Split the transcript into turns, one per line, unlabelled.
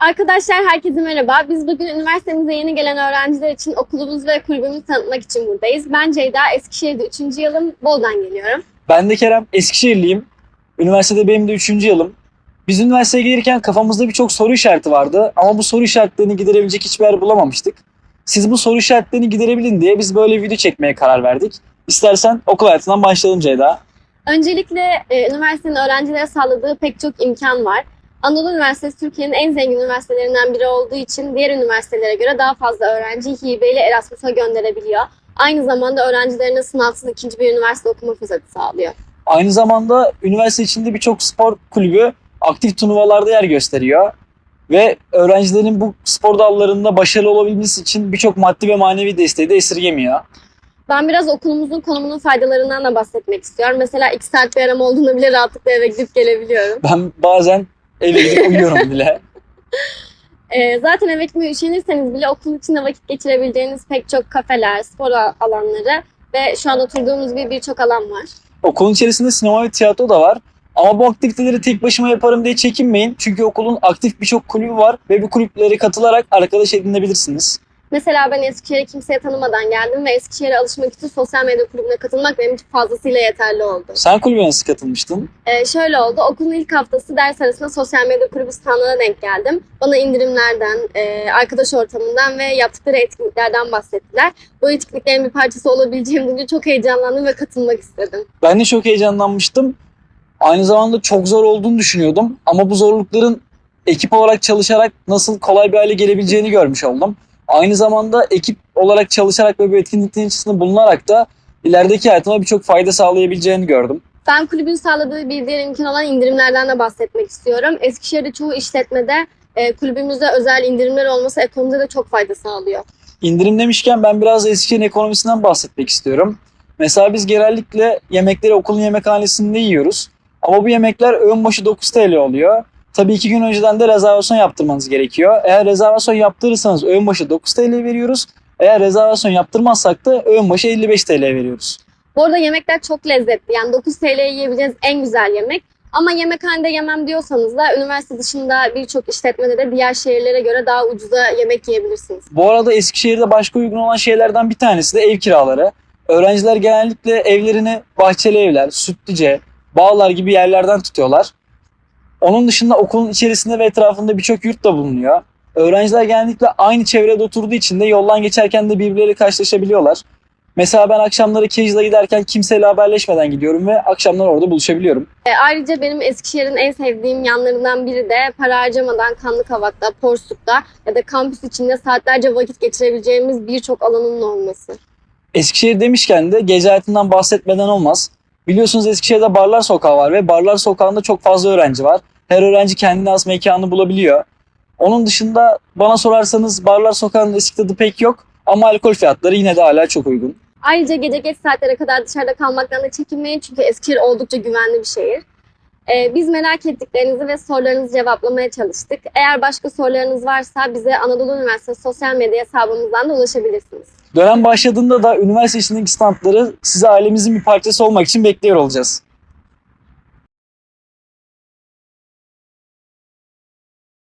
Arkadaşlar herkese merhaba. Biz bugün üniversitemize yeni gelen öğrenciler için okulumuz ve kulübümüzü tanıtmak için buradayız. Ben Ceyda, Eskişehir'de 3. yılım, Bol'dan geliyorum.
Ben de Kerem, Eskişehirliyim. Üniversitede benim de üçüncü yılım. Biz üniversiteye gelirken kafamızda birçok soru işareti vardı ama bu soru işaretlerini giderebilecek hiçbir yer bulamamıştık. Siz bu soru işaretlerini giderebilin diye biz böyle video çekmeye karar verdik. İstersen okul hayatından başlayalım Ceyda.
Öncelikle e, üniversitenin öğrencilere sağladığı pek çok imkan var. Anadolu Üniversitesi Türkiye'nin en zengin üniversitelerinden biri olduğu için diğer üniversitelere göre daha fazla öğrenci hibeyle Erasmus'a gönderebiliyor. Aynı zamanda öğrencilerine sınavsız ikinci bir üniversite okuma fırsatı sağlıyor.
Aynı zamanda üniversite içinde birçok spor kulübü aktif turnuvalarda yer gösteriyor. Ve öğrencilerin bu spor dallarında başarılı olabilmesi için birçok maddi ve manevi desteği de esirgemiyor.
Ben biraz okulumuzun konumunun faydalarından da bahsetmek istiyorum. Mesela iki saat bir aram olduğunda bile rahatlıkla eve gidip gelebiliyorum.
Ben bazen eve gidip uyuyorum bile.
Ee, zaten eve gitmeye üşenirseniz bile okul içinde vakit geçirebileceğiniz pek çok kafeler, spor alanları ve şu an oturduğumuz gibi birçok alan var.
Okulun içerisinde sinema ve tiyatro da var. Ama bu aktiviteleri tek başıma yaparım diye çekinmeyin. Çünkü okulun aktif birçok kulübü var ve bu kulüplere katılarak arkadaş edinebilirsiniz.
Mesela ben Eskişehir'e kimseye tanımadan geldim ve Eskişehir'e alışmak için sosyal medya kulübüne katılmak benim için fazlasıyla yeterli oldu.
Sen kulübe nasıl katılmıştın?
Ee, şöyle oldu, okulun ilk haftası ders arasında sosyal medya kulübü standına denk geldim. Bana indirimlerden, e, arkadaş ortamından ve yaptıkları etkinliklerden bahsettiler. Bu etkinliklerin bir parçası olabileceğim duyunca çok heyecanlandım ve katılmak istedim.
Ben de çok heyecanlanmıştım. Aynı zamanda çok zor olduğunu düşünüyordum. Ama bu zorlukların ekip olarak çalışarak nasıl kolay bir hale gelebileceğini görmüş oldum. Aynı zamanda ekip olarak çalışarak ve bu etkinliklerin içerisinde bulunarak da ilerideki hayatıma birçok fayda sağlayabileceğini gördüm.
Ben kulübün sağladığı bir diğer imkan olan indirimlerden de bahsetmek istiyorum. Eskişehir'de çoğu işletmede e, kulübümüzde özel indirimler olması ekonomide de çok fayda sağlıyor.
İndirim demişken ben biraz da Eskişehir'in ekonomisinden bahsetmek istiyorum. Mesela biz genellikle yemekleri okulun yemekhanesinde yiyoruz. Ama bu yemekler öğün başı 9 TL oluyor. Tabii iki gün önceden de rezervasyon yaptırmanız gerekiyor. Eğer rezervasyon yaptırırsanız öğün başı 9 TL veriyoruz. Eğer rezervasyon yaptırmazsak da öğün başı 55 TL veriyoruz.
Bu arada yemekler çok lezzetli. Yani 9 TL'ye yiyebileceğiniz en güzel yemek. Ama yemekhanede yemem diyorsanız da üniversite dışında birçok işletmede de diğer şehirlere göre daha ucuza yemek yiyebilirsiniz.
Bu arada Eskişehir'de başka uygun olan şeylerden bir tanesi de ev kiraları. Öğrenciler genellikle evlerini bahçeli evler, sütlüce, bağlar gibi yerlerden tutuyorlar. Onun dışında okulun içerisinde ve etrafında birçok yurt da bulunuyor. Öğrenciler genellikle aynı çevrede oturduğu için de yoldan geçerken de birbirleriyle karşılaşabiliyorlar. Mesela ben akşamları Casual'a giderken kimseyle haberleşmeden gidiyorum ve akşamlar orada buluşabiliyorum.
E, ayrıca benim Eskişehir'in en sevdiğim yanlarından biri de para harcamadan Kanlıkavak'ta, Porsuk'ta ya da kampüs içinde saatlerce vakit geçirebileceğimiz birçok alanın olması.
Eskişehir demişken de gece hayatından bahsetmeden olmaz. Biliyorsunuz Eskişehir'de Barlar Sokağı var ve Barlar Sokağı'nda çok fazla öğrenci var. Her öğrenci kendine has mekanı bulabiliyor. Onun dışında bana sorarsanız Barlar Sokağı'nın eski tadı pek yok ama alkol fiyatları yine de hala çok uygun.
Ayrıca gece geç saatlere kadar dışarıda kalmaktan da çekinmeyin çünkü Eskişehir oldukça güvenli bir şehir. Ee, biz merak ettiklerinizi ve sorularınızı cevaplamaya çalıştık. Eğer başka sorularınız varsa bize Anadolu Üniversitesi sosyal medya hesabımızdan da ulaşabilirsiniz.
Dönem başladığında da üniversite içindeki standları size ailemizin bir parçası olmak için bekliyor olacağız.